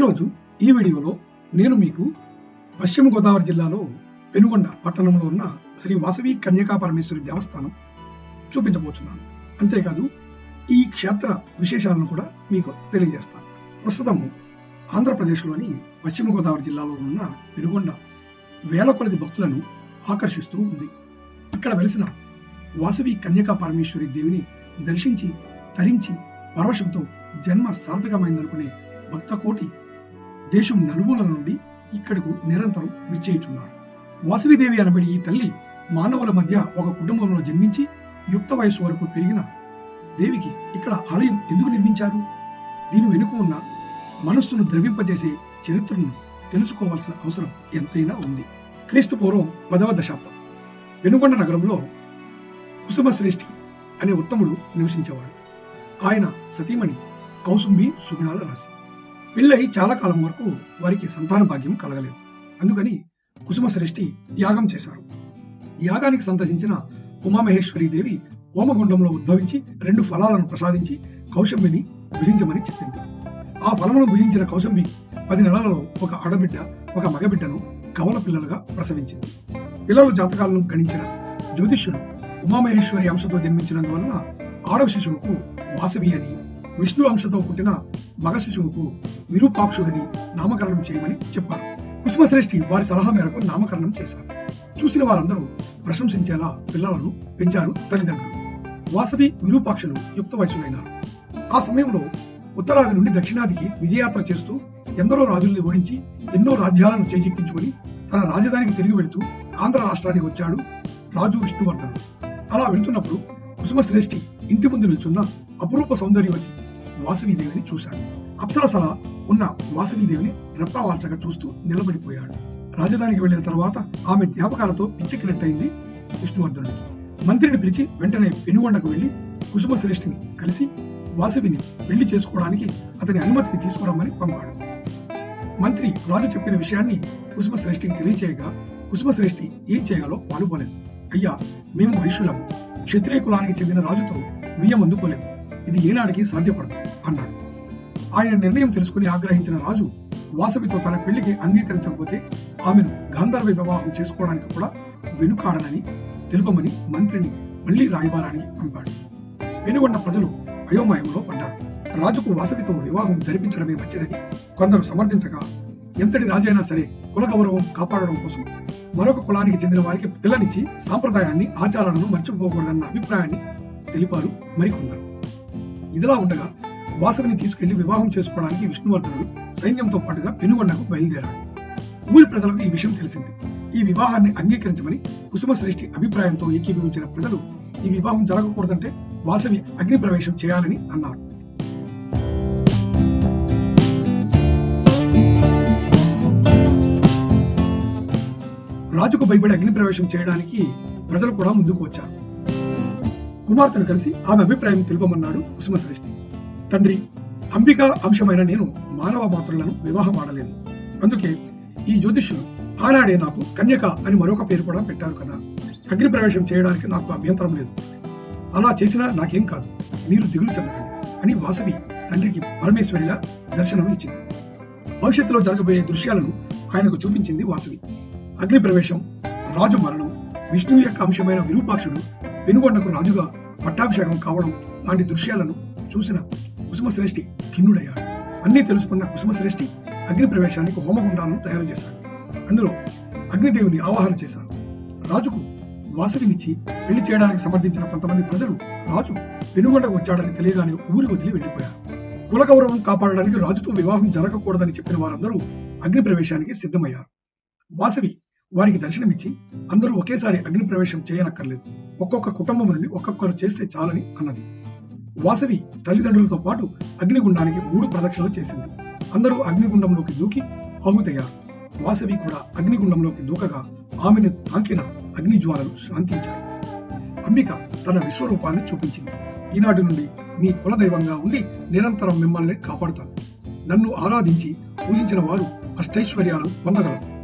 ఈరోజు ఈ వీడియోలో నేను మీకు పశ్చిమ గోదావరి జిల్లాలో పెనుగొండ పట్టణంలో ఉన్న శ్రీ వాసవి కన్యకా పరమేశ్వరి దేవస్థానం చూపించబోతున్నాను అంతేకాదు ఈ క్షేత్ర విశేషాలను కూడా మీకు తెలియజేస్తాను. ప్రస్తుతము ఆంధ్రప్రదేశ్లోని పశ్చిమ గోదావరి జిల్లాలో ఉన్న పెనుగొండ వేల కొలది భక్తులను ఆకర్షిస్తూ ఉంది. ఇక్కడ వెలిసిన వాసవి కన్యకా పరమేశ్వరి దేవిని దర్శించి తరించి పరవశంతో జన్మ సార్థకమైందనుకునే భక్త కోటి దేశం నలుమూల నుండి ఇక్కడకు నిరంతరం విచ్చేయుచున్నారు. వాసవిదేవి అనబడి ఈ తల్లి మానవుల మధ్య ఒక కుటుంబంలో జన్మించి యుక్త వయసు వరకు పెరిగిన దేవికి ఇక్కడ ఆలయం ఎందుకు నిర్మించారు? దీని వెనుక ఉన్న మనస్సును ద్రవింపజేసే చరిత్రను తెలుసుకోవాల్సిన అవసరం ఎంతైనా ఉంది. క్రీస్తు పూర్వం పదవ దశాబ్దం. వెనుకొండ నగరంలో కుసుమశ్రేష్ఠి అనే ఉత్తముడు నివసించేవాడు. ఆయన సతీమణి కౌసుంబి సుగుణాల రాశి. పెళ్ళై చాలా కాలం వరకు వారికి సంతాన భాగ్యం కలగలేదు. అందుకని కుసుమ శ్రేష్ఠి యాగం చేశారు. యాగానికి సంతసించిన ఉమామహేశ్వరి దేవి హోమగుండంలో ఉద్భవించి రెండు ఫలాలను ప్రసాదించి కౌశంబిని భుజించమని చెప్పింది. ఆ ఫలమును భుజించిన కౌశంబి పది నెలలలో ఒక ఆడబిడ్డ ఒక మగబిడ్డను కవల పిల్లలుగా ప్రసవించింది. పిల్లల జాతకాలను గణించిన జ్యోతిష్యుడు ఉమామహేశ్వరి అంశతో జన్మించినందువలన ఆడవ శిశువుకు వాసవి అని విష్ణు అంశతో పుట్టిన మగ శిశువుకు విరూపాక్షుడని నామకరణం చేయమని చెప్పారు. కుసుమశ్రేష్ఠి వారి సలహా మేరకు నామకరణం చేశారు. చూసిన వారందరూ ప్రశంసించేలా పిల్లలను పెంచారు తల్లిదండ్రులు. వాసవి విరూపాక్షులు యుక్త వయసులైనారు. ఆ సమయంలో ఉత్తరాది నుండి దక్షిణాదికి విజయయాత్ర చేస్తూ ఎందరో రాజుల్ని ఓడించి ఎన్నో రాజ్యాలను చేజిక్కించుకుని తన రాజధానికి తిరిగి వెళుతూ ఆంధ్ర రాష్ట్రానికి వచ్చాడు రాజు విష్ణువర్ధనుడు అలా వెళ్తున్నప్పుడు కుసుమశ్రేష్ఠి ఇంటి ముందు నిల్చున్న అపురూప సౌందర్యవతి వాసవిదేవిని చూశాడు. అప్సరసల ఉన్న వాసవీదేవిని రెప్పవాల్చగా చూస్తూ నిలబడిపోయాడు. రాజధానికి వెళ్ళిన తర్వాత ఆమె జ్ఞాపకాలతో పిచ్చెక్కినట్టయింది విష్ణువర్ధనుడికి. మంత్రిని పిలిచి వెంటనే పెనుగొండకు వెళ్ళి కుసుమశ్రేష్ఠిని కలిసి వాసవిని పెళ్ళి చేసుకోవడానికి అతని అనుమతిని తీసుకురమ్మని పంపాడు. మంత్రి రాజు చెప్పిన విషయాన్ని కుసుమశ్రేష్ఠికి తెలియచేయగా కుసుమశ్రేష్ఠి ఏం చేయాలో పాలుపోలేదు. అయ్యా మేము వైశ్యులం క్షత్రియ కులానికి చెందిన రాజుతో వియ్యం అందుకోలేము ఇది ఏనాడికి సాధ్యపడదు. అన్నాడు. ఆయన నిర్ణయం తెలుసుకుని ఆగ్రహించిన రాజు వాసవితో తన పెళ్ళికి అంగీకరించకపోతే ఆమెను గాంధర్వ వివాహం చేసుకోవడానికి కూడా వెనుకాడనని తెలుపమని మంత్రిని మళ్ళీ రాయబారానికి పంపాడు. వెనుగొండ ప్రజలు అయోమయంలో పడ్డారు. రాజుకు వాసవితో వివాహం జరిపించడమే మంచిదని కొందరు సమర్థించగా ఎంతటి రాజైనా సరే కుల గౌరవం కాపాడడం కోసం మరొక కులానికి చెందిన వారికి పిల్లనిచ్చి సాంప్రదాయాన్ని ఆచారాలను మర్చిపోకూడదన్న అభిప్రాయాన్ని తెలిపారు మరికొందరు. ఇదిలా ఉండగా వాసవిని తీసుకెళ్ళి వివాహం చేసుకోవడానికి విష్ణువర్ధనుడు సైన్యంతో పాటుగా పెనుగొండకు బయలుదేరాడు. ఊరి ప్రజలకు ఈ విషయం తెలిసింది. ఈ వివాహాన్ని అంగీకరించమని కుసుమశ్రేష్ఠి అభిప్రాయంతో ఏకీభవించిన ప్రజలు ఈ వివాహం జరగకూడదంటే వాసవి అగ్ని ప్రవేశం చేయాలని అన్నారు. రాజుకు భయపడి అగ్ని ప్రవేశం చేయడానికి ప్రజలు కూడా ముందుకు వచ్చారు. కుమార్తెను కలిసి ఆమె అభిప్రాయం తెలుపమన్నాడు కుసుమశ్రేష్ఠి. తండ్రి అంబిక అంశమైన నేను మానవ మాతృలను వివాహం ఆడలేను. అందుకే ఈ జ్యోతిష్యులు ఆనాడే నాకు కన్యక అని మరొక పేరు కూడా పెట్టారు కదా. అగ్ని ప్రవేశం చేయడానికి నాకు అభ్యంతరం లేదు. అలా చేసినా నాకేం కాదు. మీరు దిగులు చెందకండి అని వాసవి తండ్రికి పరమేశ్వరిలా దర్శనం ఇచ్చింది. భవిష్యత్తులో జరగబోయే దృశ్యాలను ఆయనకు చూపించింది వాసవి. అగ్ని ప్రవేశం రాజు మరణం విష్ణువు యొక్క అంశమైన విరూపాక్షుడు వెనుగొండకు రాజుగా పట్టాభిషేకం కావడం లాంటి దృశ్యాలను చూసిన కుసుమశ్రేష్ఠి ఖిన్నుడయ్యాడు అన్నీ తెలుసుకున్న కుసుమశ్రేష్ఠి అగ్ని ప్రవేశానికి హోమగుండాలను తయారు చేశాడు. అందులో అగ్నిదేవుని ఆవాహన చేశారు రాజుకు వాసవినిచ్చి పెళ్ళి చేయడానికి సమర్థించిన కొంతమంది ప్రజలు రాజు పెనుగొండకు వచ్చాడని తెలియగానే ఊరి వదిలి వెళ్ళిపోయారు కుల గౌరవం కాపాడడానికి రాజుతో వివాహం జరగకూడదని చెప్పిన వారందరూ అగ్ని ప్రవేశానికి సిద్ధమయ్యారు. వాసవి వారికి దర్శనమిచ్చి అందరూ ఒకేసారి అగ్ని ప్రవేశం చేయనక్కర్లేదు. ఒక్కొక్క కుటుంబం నుండి ఒక్కొక్కరు చేస్తే చాలని అన్నది. వాసవి తల్లిదండ్రులతో పాటు అగ్నిగుండానికి మూడు ప్రదక్షిణలు చేసింది. అందరూ అగ్నిగుండంలోకి దూకి ఆహుతయ్యారు. వాసవి కూడా అగ్నిగుండంలోకి దూకగా ఆమెను తాకిన అగ్ని జ్వాలలు శాంతించాయి అంబిక తన విశ్వరూపాన్ని చూపించింది. ఈనాటి నుండి మీ కులదైవంగా ఉండి నిరంతరం మిమ్మల్ని కాపాడుతాను. నన్ను ఆరాధించి పూజించిన వారు అష్టైశ్వర్యాలు పొందగలరు.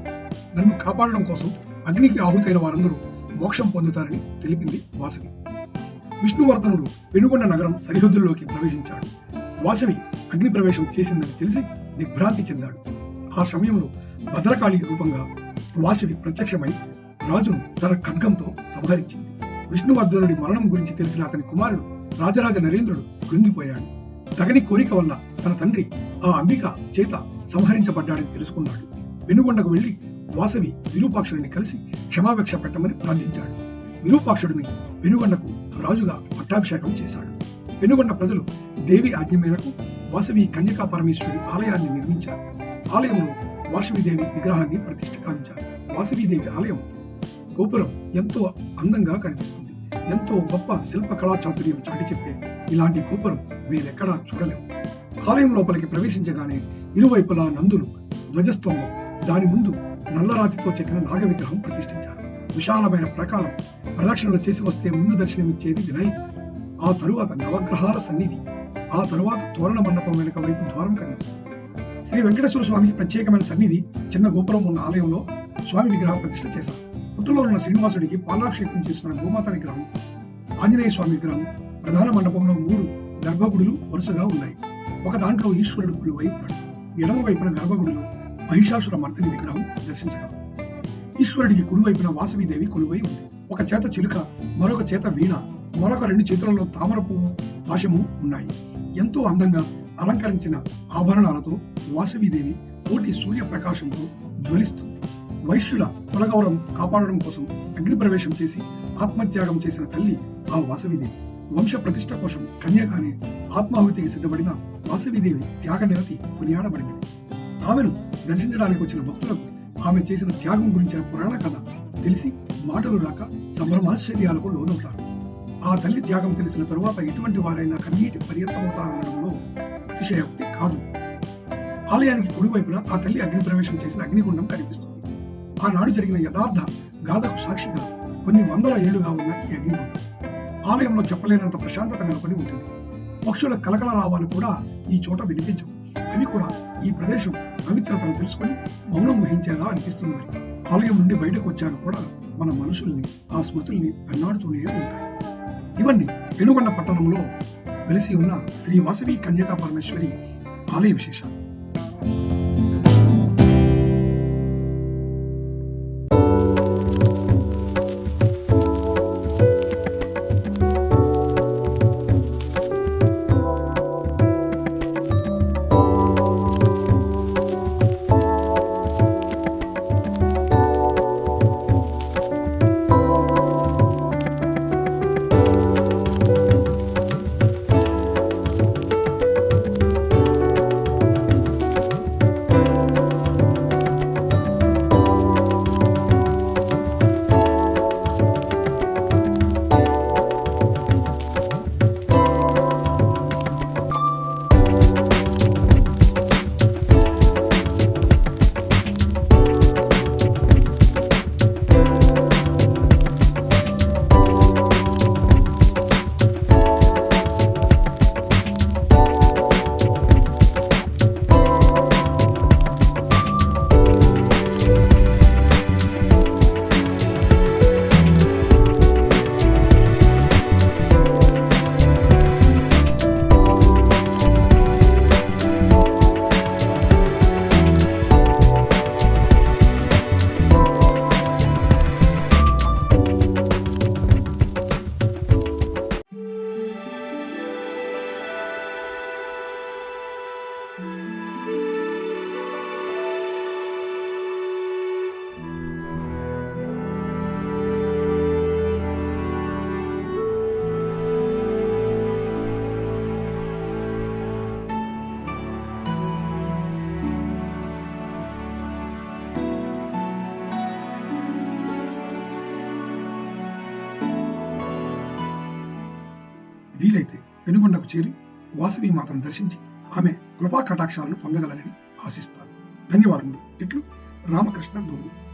నన్ను కాపాడడం కోసం అగ్నికి ఆహుతైన వారందరూ మోక్షం పొందుతారని తెలిపింది వాసవి. విష్ణువర్ధనుడు వెనుగొండ నగరం సరిహద్దుల్లోకి ప్రవేశించాడు. వాసవి అగ్ని ప్రవేశం చేసిందని తెలిసి దిగ్భ్రాంతి చెందాడు. ఆ సమయంలో భద్రకాళి రూపంగా వాసవి ప్రత్యక్షమై రాజును తన ఖడ్గంతో సంహరించింది. విష్ణువర్ధనుడి మరణం గురించి తెలిసిన అతని కుమారుడు రాజరాజ నరేంద్రుడు కృంగిపోయాడు. తగని కోరిక వల్ల తన తండ్రి ఆ అంబిక చేత సంహరించబడ్డాడని తెలుసుకున్నాడు. వెనుగొండకు వెళ్ళి వాసవి విరూపాక్షుడిని కలిసి క్షమాభిక్ష పెట్టమని ప్రార్థించాడు. విరూపాక్షుడిని వెనుగొండకు రాజుగా పట్టాభిషేకం చేశాడు. వెనుగొండ ప్రజలు దేవి ఆజ్ఞ మేరకు వాసవి కన్యకా పరమేశ్వరి ఆలయాన్ని నిర్మించారు. ఆలయంలో వాసవిదేవి విగ్రహాన్ని ప్రతిష్ఠ కావించారు. వాసవిదేవి ఆలయం గోపురం ఎంతో అందంగా కనిపిస్తుంది. ఎంతో గొప్ప శిల్ప కళా చాతుర్యం చాటి చెప్పే ఇలాంటి గోపురం వేరెక్కడా చూడలేము ఆలయం లోపలికి ప్రవేశించగానే ఇరువైపులా నందులు ధ్వజస్తంభం. దాని ముందు నల్లరాతితో చెక్కిన నాగ విగ్రహం ప్రతిష్ఠించారు. విశాలమైన ప్రకారం ప్రదక్షిణలు చేసి వస్తే ముందు దర్శనమిచ్చేది వినాయకుడు ఆ తరువాత నవగ్రహాల సన్నిధి. ఆ తరువాత తోరణ మండపం వెనుక వైపు ద్వారం కనిపిస్తుంది. శ్రీ వెంకటేశ్వర స్వామికి ప్రత్యేకమైన సన్నిధి చిన్న గోపురం ఉన్న ఆలయంలో స్వామి విగ్రహ ప్రతిష్ఠ చేశారు. పుట్టులో ఉన్న శ్రీనివాసుడికి పాలాభిషేకం చేస్తున్న గోమాత విగ్రహం ఆంజనేయ స్వామి విగ్రహం ప్రధాన మండపంలో మూడు గర్భగుడులు వరుసగా ఉన్నాయి. ఒక దాంట్లో ఈశ్వరుడు కొలువై ఉన్నాడు. ఎడమ వైపున గర్భగుడిలో మహిషాసుర మర్దిని విగ్రహం దర్శించగలరు ఈశ్వరుడికి కుడివైపున వాసవిదేవి కొలువై ఉంది. ఒక చేత చిలుక మరొక చేత వీణ మరొక రెండు చేతులలో తామర పువ్వు పాశము ఉన్నాయి. ఎంతో అందంగా అలంకరించిన ఆభరణాలతో వాసవిదేవి కోటి సూర్య ప్రకాశంతో జ్వలిస్తుంది. వైశ్యుల కులగౌరవం కాపాడడం కోసం అగ్నిప్రవేశం చేసి ఆత్మత్యాగం చేసిన తల్లి ఆ వాసవిదేవి. వంశ ప్రతిష్ట కోసం కన్యగానే ఆత్మాహుతికి సిద్ధపడిన వాసవిదేవి త్యాగ నిరతి కొనియాడబడింది ఆమెను దర్శించడానికి వచ్చిన భక్తులకు ఆమె చేసిన త్యాగం గురించిన పురాణ కథ తెలిసి మాటలు రాక సంభ్రమాశ్చర్యాలకు లోనవుతారు. ఆ తల్లి త్యాగం తెలిసిన తరువాత ఎటువంటి వారైనా కన్నీటి పర్యంతమవుతారనడంలో అతిశయోక్తి కాదు. ఆలయానికి కుడివైపున ఆ తల్లి అగ్నిప్రవేశం చేసిన అగ్నిగుండం కనిపిస్తుంది. ఆనాడు జరిగిన యథార్థ గాథకు సాక్షిగా కొన్ని వందల ఏళ్ళుగా ఉన్న ఈ అగ్నిగుండం ఆలయంలో చెప్పలేనంత ప్రశాంతత నెలకొని ఉంటుంది. పక్షుల కలకల రావాలు కూడా ఈ చోట వినిపించవు. అవి కూడా ఈ ప్రదేశం పవిత్రతను తెలుసుకొని మౌనం వహించేలా అనిపిస్తుంది మరి. ఆలయం నుండి బయటకు వచ్చాక కూడా మన మనుషుల్ని ఆ స్మృతుల్ని వెన్నాడుతూనే ఉంటాయి. ఇవన్నీ పెనుగొండ పట్టణంలో వెలిసి ఉన్న శ్రీ వాసవి కన్యకా పరమేశ్వరి ఆలయ విశేషాలు. వీలైతే చేరి వాసవి మాత్రం దర్శించి ఆమె కృపా కటాక్షాలను పొందగలరని ఆశిస్తాను. ధన్యవాదములు. ఇట్లు రామకృష్ణ గురువు